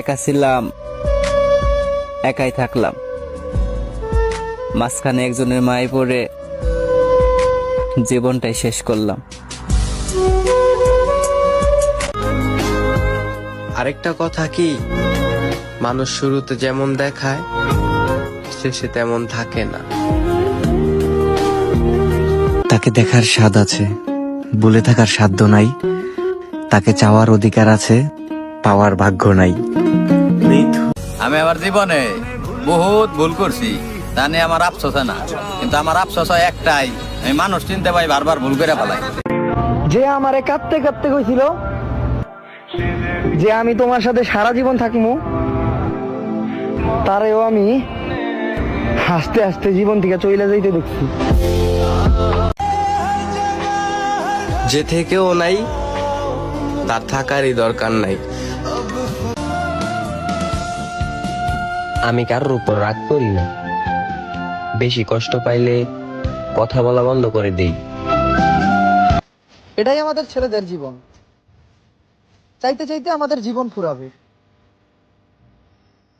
একা ছিলাম একাই থাকলাম। মাঝখানে একজনের মায়ে পড়ে জীবনটাই শেষ করলাম। আরেকটা কথা কি? মানুষ শুরুতে যেমন দেখায় শেষে তেমন থাকে না। তাকে দেখার স্বাদ আছে বলে থাকার সাধ্য নাই। তাকে চাওয়ার অধিকার আছে পাওয়ার ভাগ্য নাই। আমি আমার জীবনে বহুত ভুল করছি। তা নিয়ে আমার আফসোস হয় না। কিন্তু আমার আফসোস হয় একটাই আমি মানুষ চিনতে পাই বারবার ভুল করে ফেলাই। যে আমারে কাঁদতে কাঁদতে কইছিল যে আমি তোমার সাথে সারা জীবন থাকিমু তারেও আমি হাসতে হাসতে জীবন থেকে চলে যাইতে দেখছি। যে থেকেও নাই তার থাকারই দরকার নাই। আমি কারোর উপর রাগ করি না। বেশি কষ্ট পাইলে কথা বলা বন্ধ করে দেই। এটাই আমাদের ছেলেদের জীবন। চাইতে চাইতে আমাদের জীবন ফুরাবে।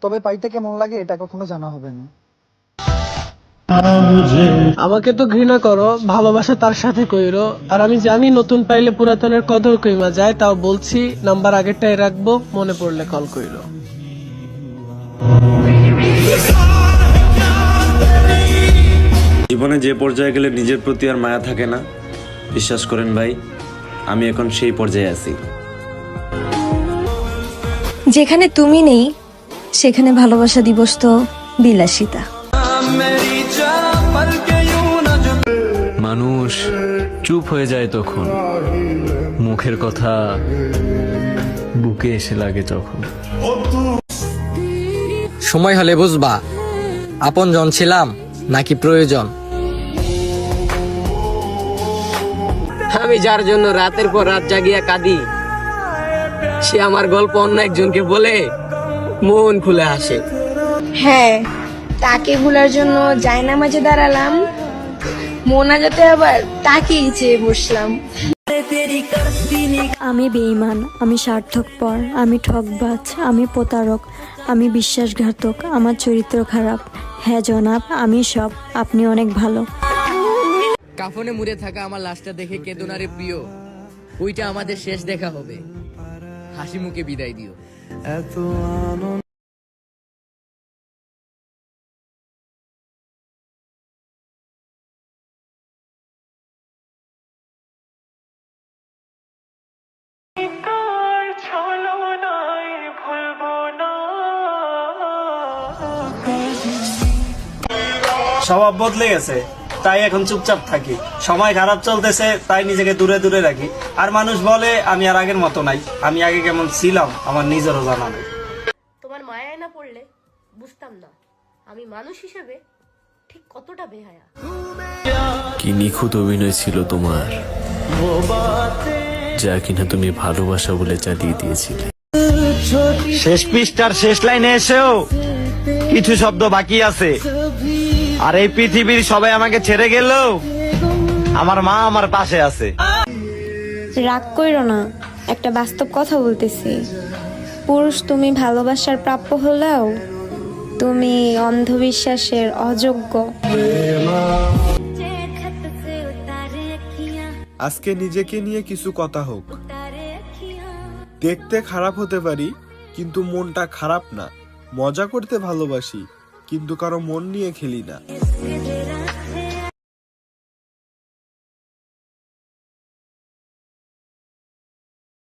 তবে পাইতে কেমন লাগে এটা কখনো জানা হবে না। আমাকে তো ঘৃণা করো ভালোবাসা তার সাথে কইরো। আর আমি জানি নতুন পাইলে পুরাতনের কদর কইমা যায় তাও বলছি নাম্বার আগেরটাই রাখব মনে পড়লে কল কইরো। জীবনে যে পর্যায়ে গেলে নিজের প্রতি আর মায়া থাকে না বিশ্বাস করেন ভাই আমি এখন সেই পর্যায়ে আছি। যেখানে তুমি নেই সেখানে ভালোবাসা দিবস তো বিলাসিতা। মানুষ চুপ হয়ে যায় তখন। মুখের কথা বুকে এসে লাগে তখন। সময় হলে বুঝবা আপন জন ছিলাম নাকি প্রয়োজন? আমি যার জন্য রাতের পর রাত জাগিয়া কাঁদি সে আমার গল্প অন্য একজনকে বলে মন খুলে আসে। হ্যাঁ তাকে ভুলার জন্য জায়নামাজে দাঁড়ালাম। মোনাজাতে আবার তাকেই চেয়ে বসলাম। আমি বেঈমান আমি স্বার্থপর আমি ঠকবাজ আমি প্রতারক আমি বিশ্বাসঘাতক আমার চরিত্র খারাপ। হ্যাঁ জনাব আমি সব আপনি অনেক ভালো। কাফনে মুড়ে থাকা আমার লাশটা দেখে কেদনারে প্রিয়। ওইটা আমাদের শেষ দেখা হবে। হাসি মুখে বিদায় দিও। স্বভাব বদলে গেছে তাই এখন চুপচাপ থাকি। সময় খারাপ চলতেছে তাই নিজেকে দূরে দূরে রাখি। আর মানুষ বলে আমি আর আগের মতো নাই আমি আগে কেমন ছিলাম আমার নিজেরও জানা নেই। তোমার মায়ায় না পড়লে বুঝতাম না আমি মানুষ হিসেবে ঠিক কতটা বেহায়া। কি নিখুঁত অভিনয় ছিল তোমার? যা কিনা তুমি ভালোবাসা বলে চালিয়ে দিয়েছিলে। শেষ পৃষ্ঠার শেষ লাইনে এসেও কিছু শব্দ বাকি আছে। আর এই পৃথিবীর সবাই আমাকে ছেড়ে গেল আমার মা আমার পাশে আছে। রাগ কইরো না একটা বাস্তব কথা বলতেছি। পুরুষ তুমি ভালোবাসার প্রাপ্য হলেও তুমি অন্ধবিশ্বাসের অযোগ্য। আজকে নিজেকে নিয়ে কিছু কথা হোক। দেখতে খারাপ হতে পারি, কিন্তু মনটা খারাপ না। মজা করতে ভালোবাসি, কিন্তু কারও মন নিয়ে খেলি না।